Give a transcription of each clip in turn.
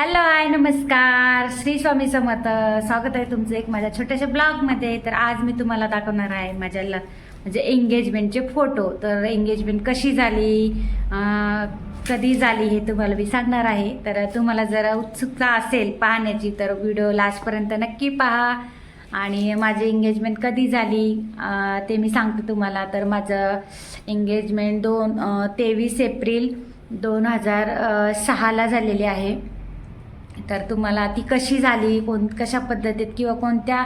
Hello I नमस्कार. श्री स्वामी समर्थ. स्वागत आहे तुमचं एक माझ्या छोट्याशा ब्लॉगमध्ये. तर आज मी तुम्हाला दाखवणार आहे माझ्या ल म्हणजे एंगेजमेंटचे फोटो तर एंगेजमेंट कशी झाली? कधी झाली हे तुम्हाला मी सांगणार आहे. तर तुम्हाला जरा उत्सुकता असेल पाहण्याची तर व्हिडिओ लास्टपर्यंत नक्की पहा. आणि माझी एंगेजमेंट कधी झाली? ते मी सांगते तुम्हाला. तर माझं एंगेजमेंट दोन तेवीस एप्रिल दोन हजार सहाला झालेली आहे. तर तुम्हाला ती कशी झाली कोण कशा पद्धतीत किंवा कोणत्या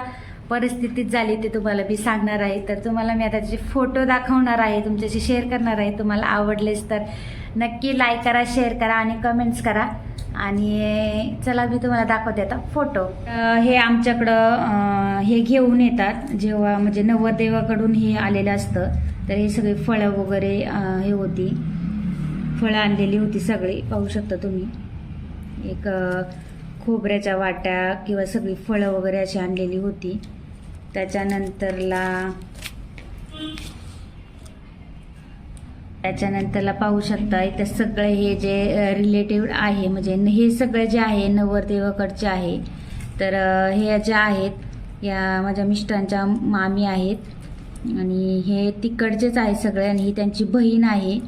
परिस्थितीत झाली ते तुम्हाला मी सांगणार आहे. तर तुम्हाला मी आता त्याचे फोटो दाखवणार आहे तुमच्याशी शेअर करणार आहे तुम्हाला आवडलेच तर नक्की लाईक करा शेअर करा आणि कमेंट्स करा. आणि चला मी तुम्हाला दाखवते आता फोटो हे आमच्याकडं हे घेऊन येतात. जेव्हा म्हणजे नवदेवाकडून हे आलेलं असतं तर हे सगळे फळं वगैरे हे होती. फळं आणलेली होती सगळी पाहू शकता तुम्ही. एक खोबऱ्याच्या वाट्या किंवा सगळी फळं वगैरे अशी आणलेली होती. त्याच्यानंतरला त्याच्यानंतरला पाहू शकता इथं सगळे हे जे रिलेटिव्ह आहे म्हणजे हे सगळे जे आहे नवरदेवाकडचे आहे. तर हे जे आहेत या माझ्या मिस्टरांच्या मामी आहेत. आणि हे तिकडचेच आहे सगळे आणि ही त्यांची बहीण आहे.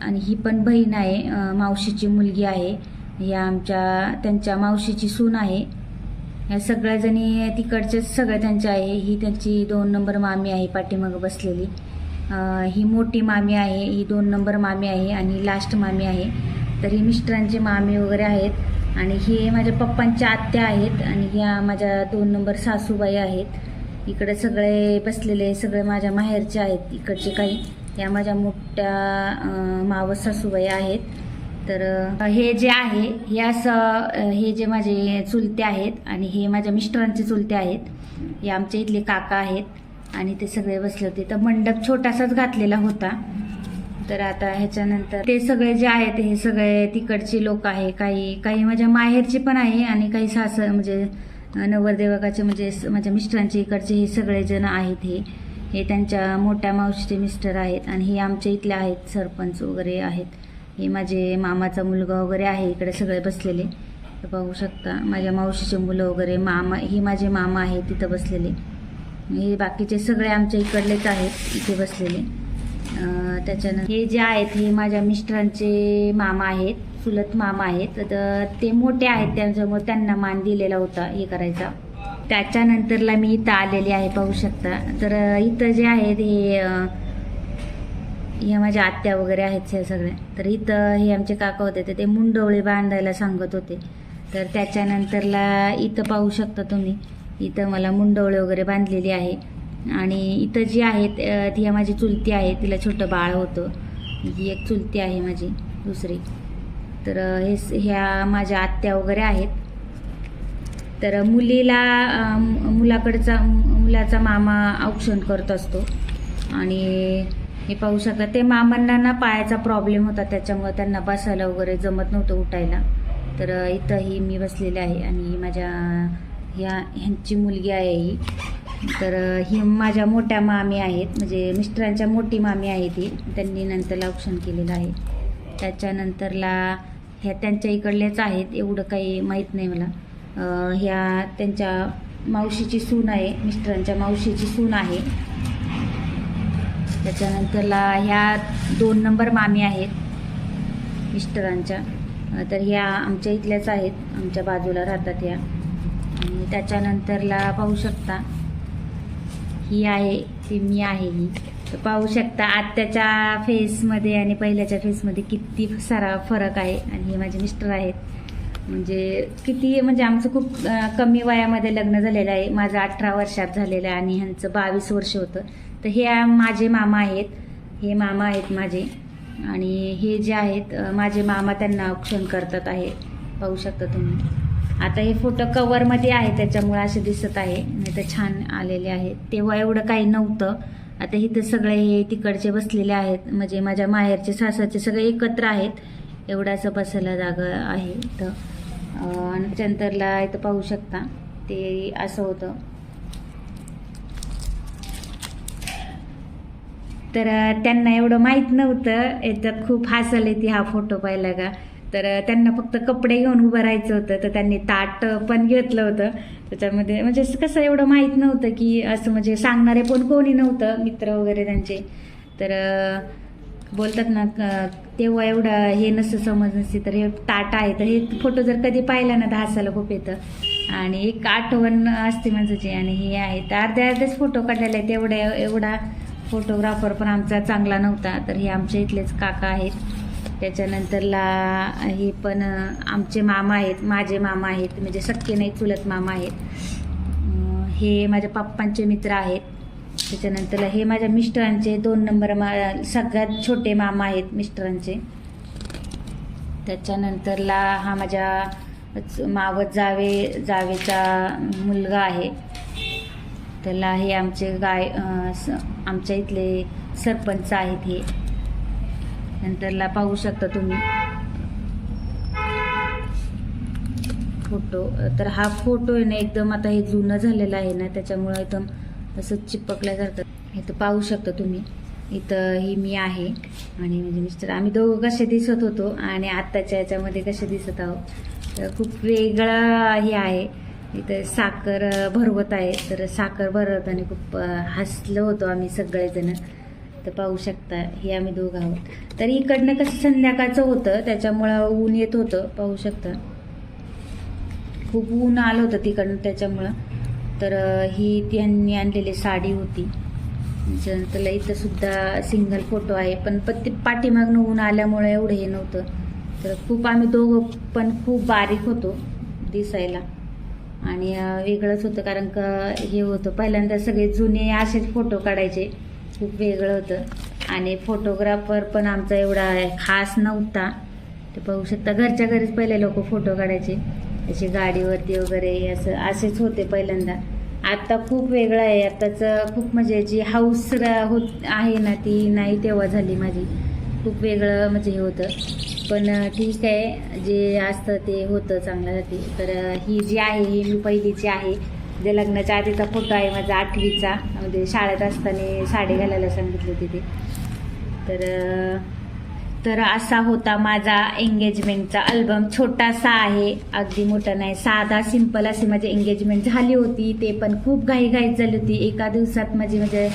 आणि ही पण बहीण आहे मावशीची मुलगी आहे. या आमच्या त्यांच्या मावशीची सून आहे. या सगळ्याजणी तिकडचेच सगळ्या त्यांच्या आहे. ही त्यांची दोन नंबर मामी आहे पाठीमागं बसलेली. ही मोठी मामी आहे ही दोन नंबर मामी आहे आणि लास्ट मामी आहे. तर ही मिस्टरांची मामी वगैरे आहेत आणि हे माझ्या पप्पांच्या आत्या आहेत आणि ह्या माझ्या दोन नंबर सासूबाई आहेत. इकडे सगळे बसलेले सगळे माझ्या माहेरचे आहेत इकडचे काही. या माझ्या मोठ्या मावस सासूबाई आहेत. तर हे जे आहे हे असं हे जे माझे चुलते आहेत आणि हे माझ्या मिस्टरांचे चुलते आहेत हे आमच्या इथले काका आहेत आणि ते सगळे बसले होते. तर मंडप छोटासाच घातलेला होता. तर आता ह्याच्यानंतर ते सगळे जे आहेत हे सगळे तिकडचे लोक आहे. काही काही माझ्या माहेरचे पण आहे आणि काही सास म्हणजे नवरदेवकाचे म्हणजे माझ्या मिस्टरांचे इकडचे हे सगळेजण आहेत हे. हे त्यांच्या मोठ्या मावशीचे मिस्टर आहेत आणि हे आमच्या इथले आहेत सरपंच वगैरे आहेत. हे माझे मामाचा मुलगा वगैरे आहे इकडे सगळे बसलेले. तर पाहू शकता माझ्या मावशीचे मुलं वगैरे मामा हे माझे मामा आहे तिथं बसलेले. हे बाकीचे सगळे आमच्या इकडलेच आहेत इथे बसलेले. त्याच्यानंतर हे जे आहेत हे माझ्या मिस्टरांचे मामा आहेत चुलत मामा आहेत. तर ते मोठे आहेत त्यांच्यामुळे त्यांना मान दिलेला होता हे करायचा. त्याच्यानंतरला मी इथं आलेली आहे पाहू शकता. तर इथं जे आहेत हे अं, ह्या माझ्या आत्या वगैरे आहेत ह्या सगळ्या तर इथं हे आमचे काका होते तर ते मुंडवळे बांधायला सांगत होते. तर त्याच्यानंतरला इथं पाहू शकता तुम्ही. इथं मला मुंडवळे वगैरे बांधलेली आहे. आणि इथं जी आहेत ती ह्या माझी चुलती आहे. तिला छोटं बाळ होतं. ही एक चुलती आहे माझी दुसरी. तर हे स- ह्या माझ्या आत्या वगैरे आहेत. तर मुलीला मुलाकडचा मुलाचा मामा औक्षण करत असतो. आणि हे पाहू शकता. ते मामांना ना पायाचा प्रॉब्लेम होता त्याच्यामुळे त्यांना बसायला वगैरे जमत नव्हतं उठायला. तर इथंही इथं ही मी बसलेली आहे आणि माझ्या ह्या ह्यांची मुलगी आहे ही. तर ही माझ्या मोठ्या मामी आहेत. म्हणजे मिस्टरांच्या मोठी मामी आहे ती. त्यांनी नंतरला औक्षण केलेलं आहे. त्याच्यानंतरला ह्या त्यांच्या इकडलेच आहेत. एवढं काही माहीत नाही मला. ह्या त्यांच्या मावशीची सून आहे. मिस्टरांच्या मावशीची सून आहे. त्याच्यानंतरला ह्या दोन नंबर मामी आहेत मिस्टरांच्या. तर ह्या आमच्या इथल्याच आहेत आमच्या बाजूला राहतात ह्या. आणि त्याच्यानंतरला पाहू शकता ही आहे ती मी आहे ही. तर पाहू शकता आत्याच्या फेसमध्ये आणि पहिल्याच्या फेसमध्ये किती सारा फरक आहे. आणि हे माझे मिस्टर आहेत. म्हणजे किती म्हणजे आमचं खूप कमी वयामध्ये लग्न झालेलं आहे. माझं अठरा वर्षात झालेलं आहे आणि ह्यांचं बावीस वर्ष होतं. तर हे माझे मामा आहेत. हे मामा आहेत माझे. आणि हे जे आहेत माझे मामा त्यांना औक्षण करतात आहे. पाहू शकता तुम्ही. आता हे फोटो कवरमध्ये आहे त्याच्यामुळे असे दिसत आहे. नाही तर छान आलेले आहेत. तेव्हा एवढं काही नव्हतं. आता इथं सगळे हे तिकडचे बसलेले आहेत. म्हणजे माझ्या माहेरचे सासाचे सगळे एकत्र आहेत. एवढं असं बसायला जागा आहे इथं. आणि त्याच्यानंतरला इथं पाहू शकता. ते असं होतं. तर त्यांना एवढं माहीत नव्हतं. याच्यात खूप हसायला ती हा फोटो पाहिला का? तर त्यांना फक्त कपडे घेऊन उभं राहायचं होतं. तर त्यांनी ताट पण घेतलं होतं. त्याच्यामध्ये म्हणजे कसं एवढं माहीत नव्हतं की असं म्हणजे सांगणारे पण कोणी नव्हतं मित्र वगैरे त्यांचे. तर बोलतात ना तेव्हा एवढं हे नसतं समज नसते. तर हे ताट आहे. तर हे फोटो जर कधी पाहिला ना तर हसायला खूप येतं. आणि एक आठवण असते माणसाची आणि हे आहे. तर अर्ध्या अर्धेच फोटो काढलेले आहेत. एवढ्या एवढा फोटोग्राफर पण आमचा चांगला नव्हता तर हे आमच्या इथलेच काका आहेत. त्याच्यानंतरला हे पण आमचे मामा आहेत माझे मामा आहेत म्हणजे सख्खे नाही चुलत मामा आहेत. हे माझ्या पप्पांचे मित्र आहेत. त्याच्यानंतर हे माझ्या मिस्टरांचे दोन नंबर मा सगळ्यात छोटे मामा आहेत मिस्टरांचे. त्याच्यानंतरला हा माझ्या मावत जावे जावेचा मुलगा आहे. त्याला हे आमचे गाय स- आमच्या इथले सरपंच आहेत हे. नंतरला पाहू शकता तुम्ही. फोटो तर हा फोटो आहे ना एकदम आता हे जुनं झालेलं आहे ना त्याच्यामुळं एकदम असं चिपकल्या जातं इथं पाहू शकता तुम्ही. इथं ही मी आहे. आणि म्हणजे मिस्टर आम्ही दोघं कसे दिसत होतो आणि आत्ताच्या याच्यामध्ये कसे दिसत आहोत. तर खूप वेगळा हे आहे. इथं साखर भरवत आहे. तर साखर भरवताना खूप हसलो होतो आम्ही सगळेजण. तर पाहू शकता हे आम्ही दोघं आहोत. तर इकडनं कसं संध्याकाळचं होतं त्याच्यामुळं ऊन येत होतं. पाहू शकता. खूप ऊन आलं होतं तिकडनं त्याच्यामुळं. तर ही त्यांनी आणलेली साडी होती. त्याच्यानंतर इथं सुद्धा सिंगल फोटो आहे. पण पण पाठीमागनं ऊन आल्यामुळे एवढं हे नव्हतं. तर खूप आम्ही दोघं पण खूप बारीक होतो दिसायला. आणि वेगळंच होतं कारण का हे होतं. पहिल्यांदा सगळे जुने असेच फोटो काढायचे. खूप वेगळं होतं. आणि फोटोग्राफर पण आमचा एवढा खास नव्हता. ते पाहू शकता घरच्या घरीच पहिले लोक फोटो काढायचे. असे गाडीवरती वगैरे असं असेच होते पहिल्यांदा. आत्ता खूप वेगळं आहे. आत्ताचं खूप म्हणजे जी हाऊस होत आहे ना ती नाही तेव्हा झाली माझी. खूप वेगळं म्हणजे हे होतं. पण ठीक आहे. जे असतं ते होतं चांगल्यासाठी. तर ही जी आहे ही मी पहिलीची आहे. जे लग्नाच्या आधीचा फोटो आहे माझा आठवीचा. म्हणजे शाळेत असताना साडी घालायला सांगितली होती ते. तर तर असा होता माझा एंगेजमेंटचा अल्बम छोटासा आहे अगदी मोठा नाही साधा सिंपल अशी माझी एंगेजमेंट झाली होती. ते पण खूप घाईघाईत झाली होती. एका दिवसात माझी म्हणजे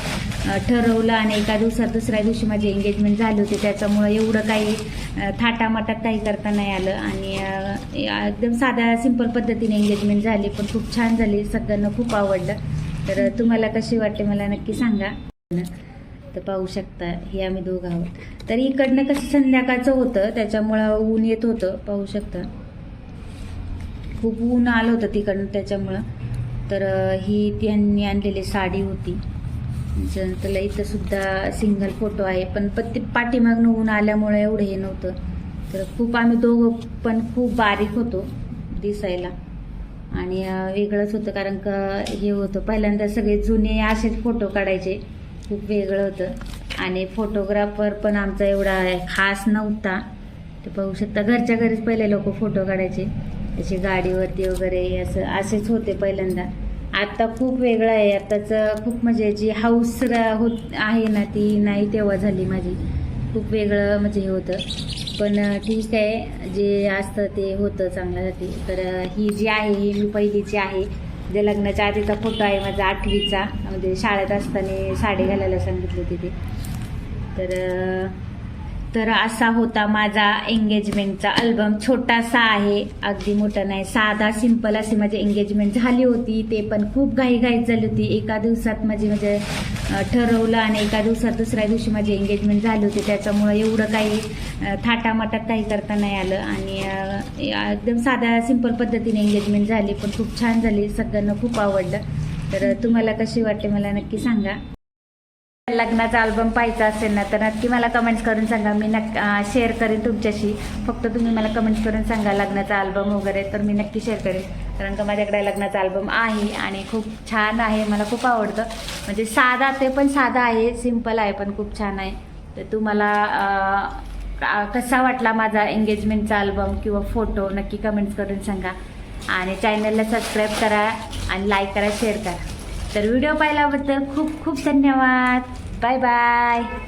ठरवलं आणि एका दिवसात दुसऱ्या दिवशी माझी एंगेजमेंट झाली होती. त्याच्यामुळं एवढं काही थाटामाटात काही करता नाही आलं. आणि एकदम साध्या सिंपल पद्धतीने एंगेजमेंट झाली. पण खूप छान झाली. सगळ्यांना खूप आवडलं. तर तुम्हाला कशी वाटते मला नक्की सांगा. तर पाहू शकता हे आम्ही दोघं आहोत. तर इकडनं कसं संध्याकाळचं होतं त्याच्यामुळं ऊन येत होतं पाहू शकता. खूप ऊन आलं होतं तिकडनं त्याच्यामुळं. तर ही त्यांनी आणलेली साडी होती. त्याच्यानंतर इथं सुद्धा सिंगल फोटो आहे पण पण पाठीमागनं ऊन आल्यामुळे एवढं हे नव्हतं. तर खूप आम्ही दोघं पण खूप बारीक होतो दिसायला. आणि वेगळंच होतं कारण का हे होतं पहिल्यांदा सगळे जुने असेच फोटो काढायचे. खूप वेगळं होतं. आणि फोटोग्राफर पण आमचा एवढा खास नव्हता. ते पाहू शकता घरच्या घरीच पहिले लोक फोटो काढायचे. असे गाडीवरती वगैरे असं असेच होते पहिल्यांदा. आत्ता खूप वेगळं आहे. आत्ताचं खूप म्हणजे जी हाऊस होत आहे ना ती नाही तेव्हा झाली माझी. खूप वेगळं म्हणजे हे होतं. पण ठीक आहे. जे असतं ते होतं चांगल्यासाठी. तर ही जी आहे ही मी पहिलीची आहे. जे लग्नाच्या आधीचा फोटो आहे माझा आठवीचा. म्हणजे शाळेत असताना साडी घालायला सांगितली होती ती. तर तर असा होता माझा एंगेजमेंटचा अल्बम छोटासा आहे अगदी मोठा नाही साधा सिंपल अशी माझी एंगेजमेंट झाली होती. ते पण खूप घाईघाईत झाली होती. एका दिवसात माझी म्हणजे ठरवलं आणि एका दिवसात दुसऱ्या दिवशी माझी एंगेजमेंट झाली होती. त्याच्यामुळं एवढं काही थाटामाटात काही करता नाही आलं. आणि एकदम साध्या सिंपल पद्धतीने एंगेजमेंट झाली. पण खूप छान झाली. सगळ्यांना खूप आवडलं. तर तुम्हाला कशी वाटते मला नक्की सांगा. लग्नाचा अल्बम पाहायचा असेल ना तर नक्की मला कमेंट्स करून सांगा. मी नक्की शेअर करेन तुमच्याशी. फक्त तुम्ही मला कमेंट्स करून सांगा लग्नाचा अल्बम वगैरे तर मी नक्की शेअर करेन. कारण का माझ्याकडे लग्नाचा अल्बम आहे आणि खूप छान आहे मला खूप आवडतं. म्हणजे साधा ते पण साधा आहे सिंपल आहे पण खूप छान आहे. तर तुम्हाला कसा वाटला माझा एंगेजमेंटचा अल्बम किंवा फोटो नक्की कमेंट्स करून सांगा. आणि चॅनलला सबस्क्राईब करा आणि लाईक करा शेअर करा. तर व्हिडिओ पाहिल्याबद्दल खूप खूप धन्यवाद. Bye bye.